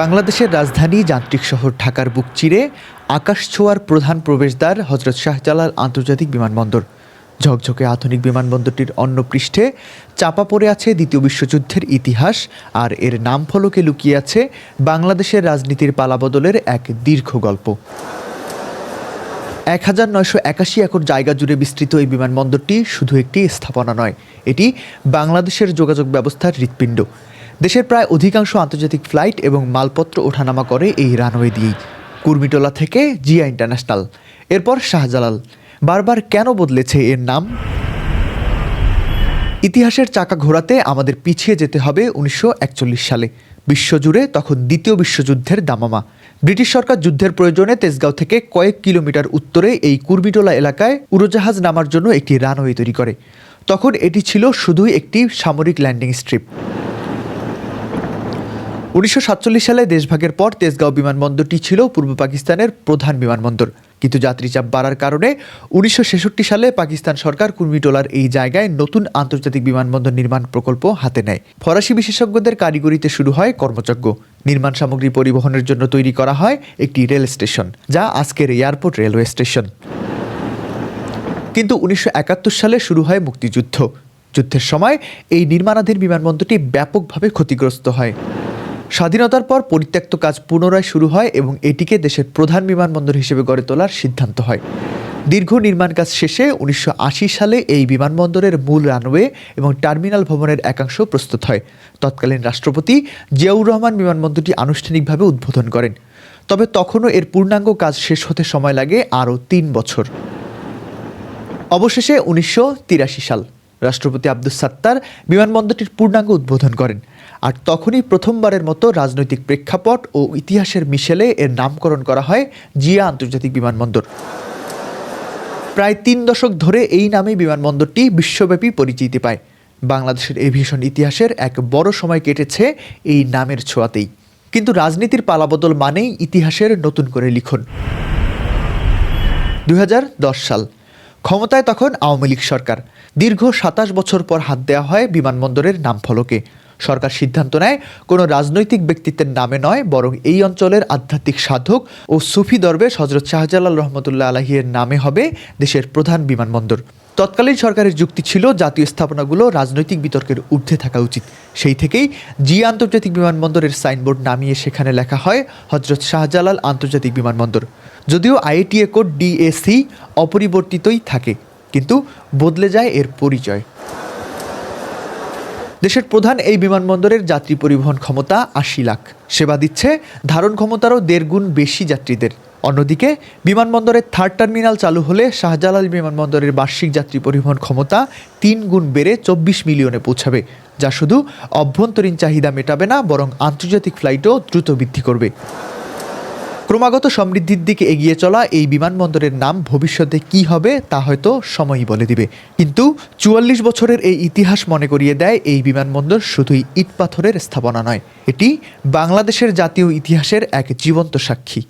বাংলাদেশের রাজধানী যান্ত্রিক শহর ঢাকার বুক চিরে আকাশ ছোঁয়ার প্রধান প্রবেশদ্বার হজরত শাহজালাল আন্তর্জাতিক বিমানবন্দর। ঝকঝকে আধুনিক বিমানবন্দরটির অন্য পৃষ্ঠে চাপা পড়ে আছে দ্বিতীয় বিশ্বযুদ্ধের ইতিহাস আর এর নাম ফলকে লুকিয়ে আছে বাংলাদেশের রাজনীতির পালাবদলের এক দীর্ঘ গল্প। এক হাজার নয়শো একাশি একর জায়গা জুড়ে বিস্তৃত এই বিমানবন্দরটি শুধু একটি স্থাপনা নয়, এটি বাংলাদেশের যোগাযোগ ব্যবস্থার হৃৎপিণ্ড। দেশের প্রায় অধিকাংশ আন্তর্জাতিক ফ্লাইট এবং মালপত্র ওঠানামা করে এই রানওয়ে দিয়েই। কুর্মিটোলা থেকে জিয়া ইন্টারন্যাশনাল। এরপর শাহজালাল। বারবার কেন বদলেছে এর নাম? ইতিহাসের চাকা ঘোরাতে আমাদের পিছিয়ে যেতে হবে উনিশশো একচল্লিশ সালে। বিশ্বজুড়ে তখন দ্বিতীয় বিশ্বযুদ্ধের দামামা। ব্রিটিশ সরকার যুদ্ধের প্রয়োজনে তেজগাঁও থেকে কয়েক কিলোমিটার উত্তরে এই কুর্বিটোলা এলাকায় উড়োজাহাজ নামার জন্য একটি রানওয়ে তৈরি করে। তখন এটি ছিল শুধুই একটি সামরিক ল্যান্ডিং স্ট্রিপ। উনিশশো সাতচল্লিশ সালে দেশভাগের পর তেজগাঁও বিমানবন্দরটি ছিল পূর্ব পাকিস্তানের প্রধান বিমানবন্দর। কিন্তু যাত্রীচাপ বাড়ার কারণে উনিশশো ছেষট্টি সালে পাকিস্তান সরকার কুর্মিটোলার এই জায়গায় নতুন আন্তর্জাতিক বিমানবন্দর নির্মাণ প্রকল্প হাতে নেয়। ফরাসি বিশেষজ্ঞদের কারিগরিতে শুরু হয় কর্মযজ্ঞ। নির্মাণ সামগ্রী পরিবহনের জন্য তৈরি করা হয় একটি রেল স্টেশন, যা আজকের এয়ারপোর্ট রেলওয়ে স্টেশন। কিন্তু উনিশশো একাত্তর সালে শুরু হয় মুক্তিযুদ্ধ। যুদ্ধের সময় এই নির্মাণাধীন বিমানবন্দরটি ব্যাপকভাবে ক্ষতিগ্রস্ত হয়। স্বাধীনতার পর পরিত্যক্ত কাজ পুনরায় শুরু হয় এবং এটিকে দেশের প্রধান বিমানবন্দর হিসেবে গড়ে তোলার সিদ্ধান্ত হয়। দীর্ঘ নির্মাণ কাজ শেষে উনিশশো আশি সালে এই বিমানবন্দরের মূল রানওয়ে এবং টার্মিনাল ভবনের একাংশ প্রস্তুত হয়। তৎকালীন রাষ্ট্রপতি জিয়াউর রহমান বিমানবন্দরটি আনুষ্ঠানিকভাবে উদ্বোধন করেন। তবে তখনও এর পূর্ণাঙ্গ কাজ শেষ হতে সময় লাগে আরও তিন বছর। অবশেষে উনিশশো তিরাশি সাল। রাষ্ট্রপতি আব্দুস সাত্তার বিমানবন্দরটির পূর্ণাঙ্গ উদ্বোধন করেন। আর তখনই প্রথমবারের মতো রাজনৈতিক প্রেক্ষাপট ও ইতিহাসের মিশেলে এর নামকরণ করা হয় জিয়া আন্তর্জাতিক বিমানবন্দর। প্রায় তিন দশক ধরে এই নামে বিমানবন্দরটি বিশ্বব্যাপী পরিচিতি পায়। বাংলাদেশের এভিয়েশন ইতিহাসের এক বড় সময় কেটেছে এই নামের ছোঁয়াতেই। কিন্তু রাজনীতির পালাবদল মানেই ইতিহাসের নতুন করে লিখন। দুই সাল। ক্ষমতায় তখন আওয়ামী লীগ সরকার। দীর্ঘ সাতাশ বছর পর হাত দেওয়া হয় বিমানবন্দরের নাম ফলকে সরকার সিদ্ধান্ত নেয়, কোনো রাজনৈতিক ব্যক্তিত্বের নামে নয়, বরং এই অঞ্চলের আধ্যাত্মিক সাধক ও সুফি দরবেশ হজরত শাহজালাল রহমতুল্লাহ আলাহিয়ের নামে হবে দেশের প্রধান বিমানবন্দর। তৎকালীন সরকারের যুক্তি ছিল, জাতীয় স্থাপনাগুলো রাজনৈতিক বিতর্কের ঊর্ধ্বে থাকা উচিত। সেই থেকেই জি আন্তর্জাতিক বিমানবন্দরের সাইনবোর্ড নামিয়ে সেখানে লেখা হয় হজরত শাহজালাল আন্তর্জাতিক বিমানবন্দর। যদিও আইটিএ কোড ডিএসি অপরিবর্তিতই থাকে। কিন্তু বদলে যায় এর পরিচয়। দেশের প্রধান এই বিমানবন্দরের যাত্রী পরিবহন ক্ষমতা আশি লাখ। সেবা দিচ্ছে, ধারণ ক্ষমতারও দেড় গুণ বেশি যাত্রীদের। অন্যদিকে, বিমানবন্দরের থার্ড টার্মিনাল চালু হলে শাহজালাল বিমানবন্দরের বার্ষিক যাত্রী পরিবহন ক্ষমতা তিন গুণ বেড়ে চব্বিশ মিলিয়নে পৌঁছাবে, যা শুধু অভ্যন্তরীণ চাহিদা মেটাবে না, বরং আন্তর্জাতিক ফ্লাইটও দ্রুত বৃদ্ধি করবে। ক্রমাগত সমৃদ্ধির দিকে এগিয়ে চলা এই বিমানবন্দরের নাম ভবিষ্যতে কি হবে তা হয়তো সময়ই বলে দিবে। কিন্তু চুয়াল্লিশ বছরের এই ইতিহাস মনে করিয়ে দেয় এই বিমানবন্দর শুধুই ইট পাথরের স্থাপনা নয়, এটি বাংলাদেশের জাতীয় ইতিহাসের এক জীবন্ত সাক্ষী।